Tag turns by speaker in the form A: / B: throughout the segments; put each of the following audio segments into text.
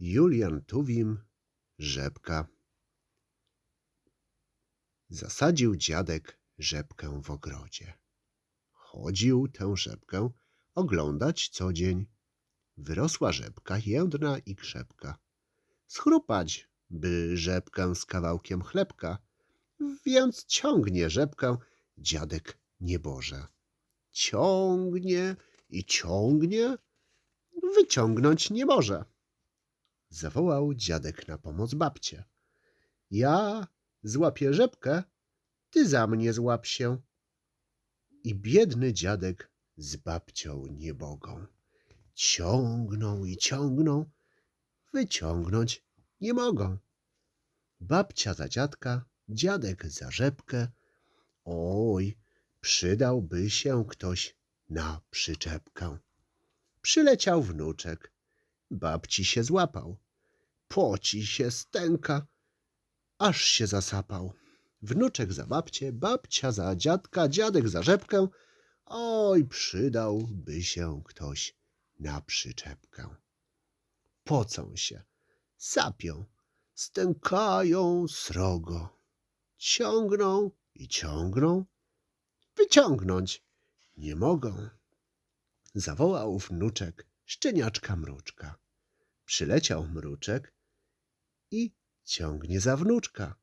A: Julian Tuwim, rzepka. Zasadził dziadek rzepkę w ogrodzie. Chodził tę rzepkę oglądać co dzień. Wyrosła rzepka jędrna i krzepka. Schrupać, by rzepkę z kawałkiem chlebka, więc ciągnie rzepkę dziadek nieboże. Ciągnie i ciągnie, wyciągnąć nie może. Zawołał dziadek na pomoc babcię. Ja złapię rzepkę, ty za mnie złap się. I biedny dziadek z babcią nie mogą. Ciągną i ciągną, wyciągnąć nie mogą. Babcia za dziadka, dziadek za rzepkę. Oj, przydałby się ktoś na przyczepkę. Przyleciał wnuczek, babci się złapał. Poci się stęka, aż się zasapał. Wnuczek za babcię, babcia za dziadka, dziadek za rzepkę. Oj, przydałby się ktoś na przyczepkę. Pocą się, sapią, stękają srogo. Ciągną i ciągną, wyciągnąć nie mogą. Zawołał wnuczek szczeniaczka mruczka. Przyleciał mruczek i ciągnie za wnuczka.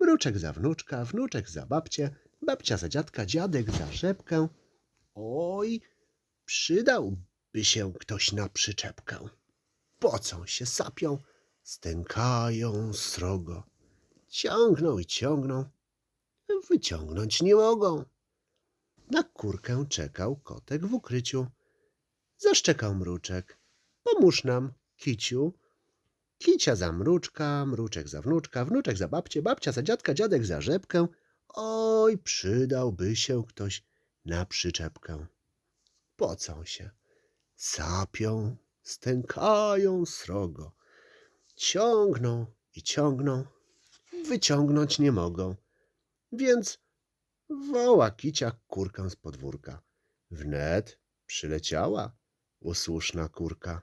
A: Mruczek za wnuczka, wnuczek za babcię, babcia za dziadka, dziadek za rzepkę. Oj, przydałby się ktoś na przyczepkę. Pocą się, sapią, stękają srogo. Ciągną i ciągną, wyciągnąć nie mogą. Na kurkę czekał kotek w ukryciu. Zaszczekał mruczek. Pomóż nam, kiciu. Kicia za mruczka, mruczek za wnuczka, wnuczek za babcię, babcia za dziadka, dziadek za rzepkę. Oj, przydałby się ktoś na przyczepkę. Pocą się, sapią, stękają srogo. Ciągną i ciągną, wyciągnąć nie mogą. Więc woła kicia kurkę z podwórka. Wnet przyleciała usłuszna kurka.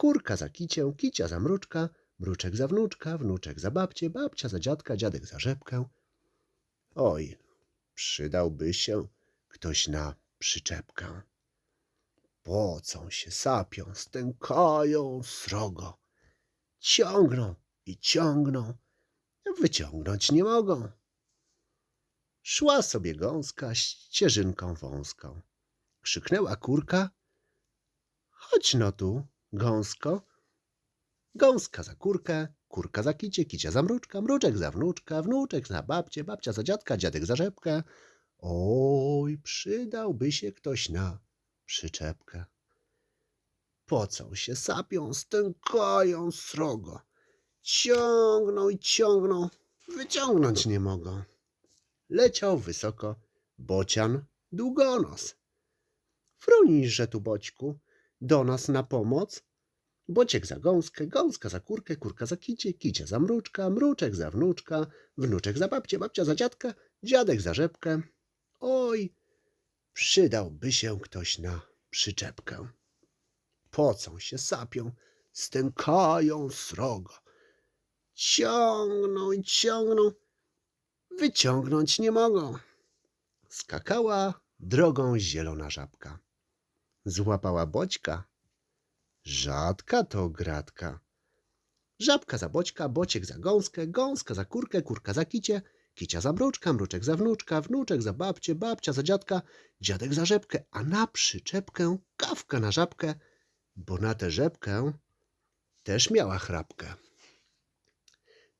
A: Kurka za kicię, kicia za mruczka, mruczek za wnuczka, wnuczek za babcię, babcia za dziadka, dziadek za rzepkę. Oj, przydałby się ktoś na przyczepkę. Pocą się, sapią, stękają srogo. Ciągną i ciągną, wyciągnąć nie mogą. Szła sobie gąska ścieżynką wąską. Krzyknęła kurka. Chodź no tu, gąsko. Gąska za kurkę, kurka za kicie, kicia za mruczka, mruczek za wnuczka, wnuczek za babcię, babcia za dziadka, dziadek za rzepkę. Oj, przydałby się ktoś na przyczepkę. Pocą się, sapią, stękają srogo. Ciągną i ciągną, wyciągnąć nie mogą. Leciał wysoko bocian długonos. Frunisz, tu boćku, do nas na pomoc. Bociek za gąskę, gąska za kurkę, kurka za kicie, kicia za mruczka, mruczek za wnuczka, wnuczek za babcię, babcia za dziadka, dziadek za rzepkę. Oj, przydałby się ktoś na przyczepkę. Pocą się, sapią, stękają srogo. Ciągną i ciągną, wyciągnąć nie mogą. Skakała drogą zielona żabka. Złapała boćka. Rzadka to gratka. Żabka za boćka, bociek za gąskę, gąska za kurkę, kurka za kicie, kicia za mruczka, mruczek za wnuczka, wnuczek za babcię, babcia za dziadka, dziadek za rzepkę, a na przyczepkę kawka na żabkę, bo na tę rzepkę też miała chrapkę.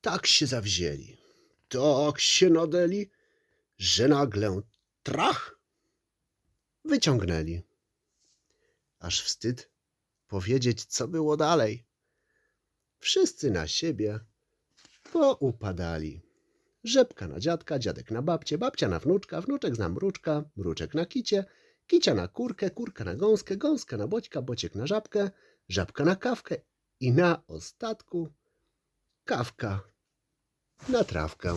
A: Tak się zawzięli, tak się nadeli, że nagle trach wyciągnęli. Aż wstyd powiedzieć, co było dalej. Wszyscy na siebie poupadali. Rzepka na dziadka, dziadek na babcię, babcia na wnuczka, wnuczek na mruczka, mruczek na kicie, kicia na kurkę, kurka na gąskę, gąska na boćka, bociek na żabkę, żabka na kawkę i na ostatku kawka na trawkę.